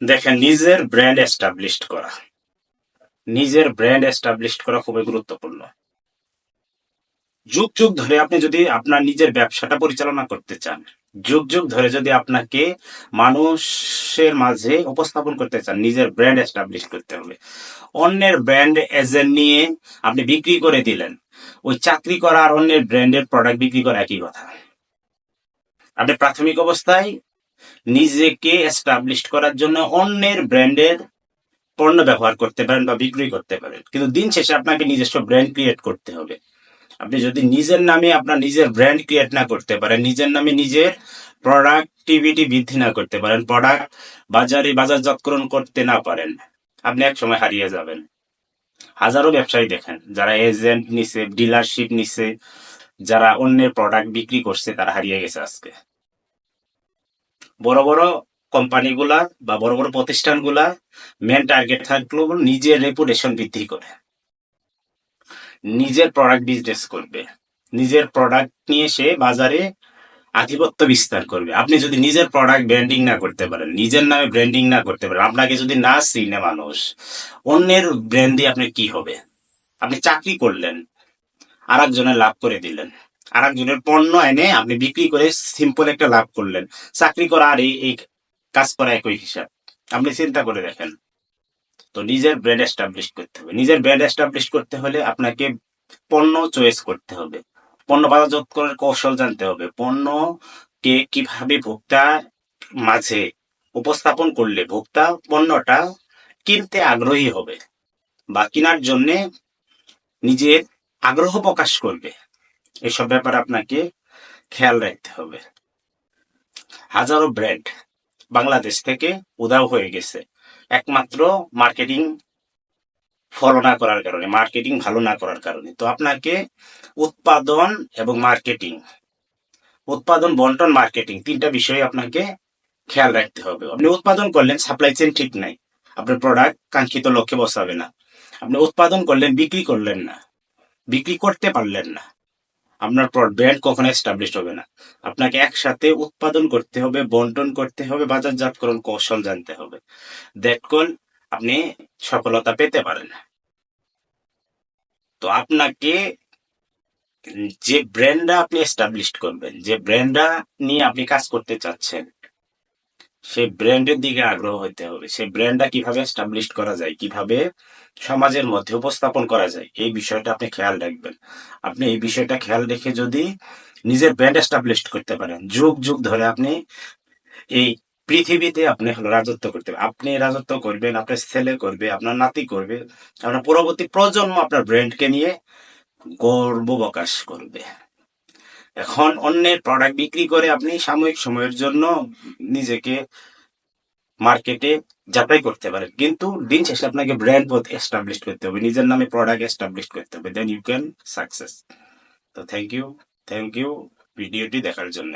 দেখেন, নিজের brand establish করা। নিজের ব্র্যান্ড এস্টাবলিশ করা খুবই গুরুত্বপূর্ণ। যুগ যুগ ধরে আপনি যদি আপনার নিজের ব্যবসাটা পরিচালনা করতে চান, যুগ যুগ ধরে যদি আপনাকে মানুষের মাঝে উপস্থাপন করতে চান, নিজের ব্র্যান্ড এস্টাবলিশ করতে হবে। অন্যের ব্র্যান্ড এজেন্ট নিয়ে আপনি বিক্রি করে দিলেন, ওই চাকরি করা আর অন্যের ব্র্যান্ডের প্রোডাক্ট বিক্রি করা একই কথা। আপনি প্রাথমিক অবস্থায় নিজেকে এস্টাবলিশ করার জন্য অন্যের ব্র্যান্ডের পণ্য ব্যবহার করতে পারেন বা বিক্রি করতে পারেন। কিন্তু দিন শেষে আপনাকে নিজস্ব ব্র্যান্ড ক্রিয়েট করতে হবে। আপনি যদি নিজের নামে আপনার নিজের ব্র্যান্ড ক্রিয়েট না করতে পারেন, নিজের নামে নিজের প্রোডাক্টিভিটি বৃদ্ধি না করতে পারেন প্রোডাক্ট বাজারে বাজারজাতকরণ করতে না পারেন, আপনি এক সময় হারিয়ে যাবেন। হাজারো ব্যবসায়ী দেখেন, যারা এজেন্ট নিছে ডিলারশিপ নিছে, যারা অন্যের প্রোডাক্ট বিক্রি করছে, তারা হারিয়ে গেছে আজকে। বড় বড় কোম্পানিগুলা বা বড় বড় প্রতিষ্ঠানগুলা মেন টার্গেট থাকল নিজের রেপুটেশন বৃদ্ধি করে। নিজের প্রোডাক্ট বিজনেস করবে। নিজের প্রোডাক্ট নিয়ে সে বাজারে আধিপত্য বিস্তার করবে। আপনি যদি নিজের প্রোডাক্ট ব্র্যান্ডিং না করতে পারেন, নিজের নামে ব্র্যান্ডিং না করতে পারেন, আপনাকে যদি না চিনে মানুষ, অন্যের ব্র্যান্ড দিয়ে আপনার কি হবে? আপনি চাকরি করলেন আর একজনের লাভ করে দিলেন। আর একজনের পণ্য এনে আপনি বিক্রি করে সিম্পল একটা লাভ করলেন। চাকরি করা আর এই কাজ করা একই হিসাব। আপনি চিন্তা করে দেখেন। তো নিজের ব্র্যান্ড এস্টাবলিশ করতে হবে। নিজের ব্র্যান্ড এস্টাবলিশ করতে হলে আপনাকে পণ্য চয়েস করতে হবে। পণ্য বাজারজাত করার কৌশল জানতে হবে। পণ্যকে কীভাবে ভোক্তা মাঝে উপস্থাপন করলে ভোক্তা পণ্যটা কিনতে আগ্রহী হবে বা কেনার জন্যে নিজের আগ্রহ প্রকাশ করবে। এসব ব্যাপারে আপনাকে খেয়াল রাখতে হবে। হাজারো ব্র্যান্ড বাংলাদেশ থেকে উধাও হয়ে গেছে। একমাত্র মার্কেটিং ফলো না করার কারণে, মার্কেটিং ভালো না করার কারণে। তো আপনাকে উৎপাদন এবং মার্কেটিং, উৎপাদন, বন্টন, মার্কেটিং তিনটা বিষয় আপনাকে খেয়াল রাখতে হবে। আপনি উৎপাদন করলেন সাপ্লাই চেন ঠিক নাই। আপনার প্রোডাক্ট কাঙ্ক্ষিত লক্ষ্যে বসাবে না। আপনি উৎপাদন করলেন, বিক্রি করলেন না। বিক্রি করতে পারলেন না। আপনার ব্র্যান্ড কখনো এস্টাবলিশ হবে না। আপনাকে একসাথে উৎপাদন করতে হবে, বন্টন করতে হবে, বাজারজাতকরণ কৌশল জানতে হবে। দ্যাট কল আপনি সফলতা পেতে পারেন। তো আপনাকে যে ব্র্যান্ডটা আপনি এস্টাবলিশ করবেন, যে ব্র্যান্ডটা নিয়ে আপনি কাজ করতে চাচ্ছেন সেই ব্র্যান্ডের দিকে আগ্রহ হইতে হবে। সেই ব্র্যান্ডটা কীভাবে এস্টাবলিশ করা যায়, কীভাবে সমাজের মধ্যে উপস্থাপন করা যায়, এই বিষয়টা আপনি খেয়াল রাখবেন। আপনি এই বিষয়টা খেয়াল রেখে যদি নিজের ব্র্যান্ড এস্টাবলিশ করতে পারেন, যুগ যুগ ধরে আপনি এই পৃথিবীতে আপনি রাজত্ব করতে। আপনি রাজত্ব করবেন, আপনার ছেলে করবে, আপনার নাতি করবে, আপনার পরবর্তী প্রজন্ম আপনার ব্র্যান্ডকে নিয়ে গর্ব প্রকাশ করবে। এখন অন্যের প্রোডাক্ট বিক্রি করে আপনি সাময়িক সময়ের জন্য নিজেকে মার্কেটে যাচাই করতে পারেন। কিন্তু দিন শেষে আপনাকে ব্র্যান্ড বোধ এস্টাবলিশ করতে হবে, নিজের নামে প্রোডাক্ট এস্টাবলিশ করতে হবে দেন ইউ ক্যান সাকসেস তো থ্যাংক ইউ থ্যাংক ইউ ভিডিওটি দেখার জন্য।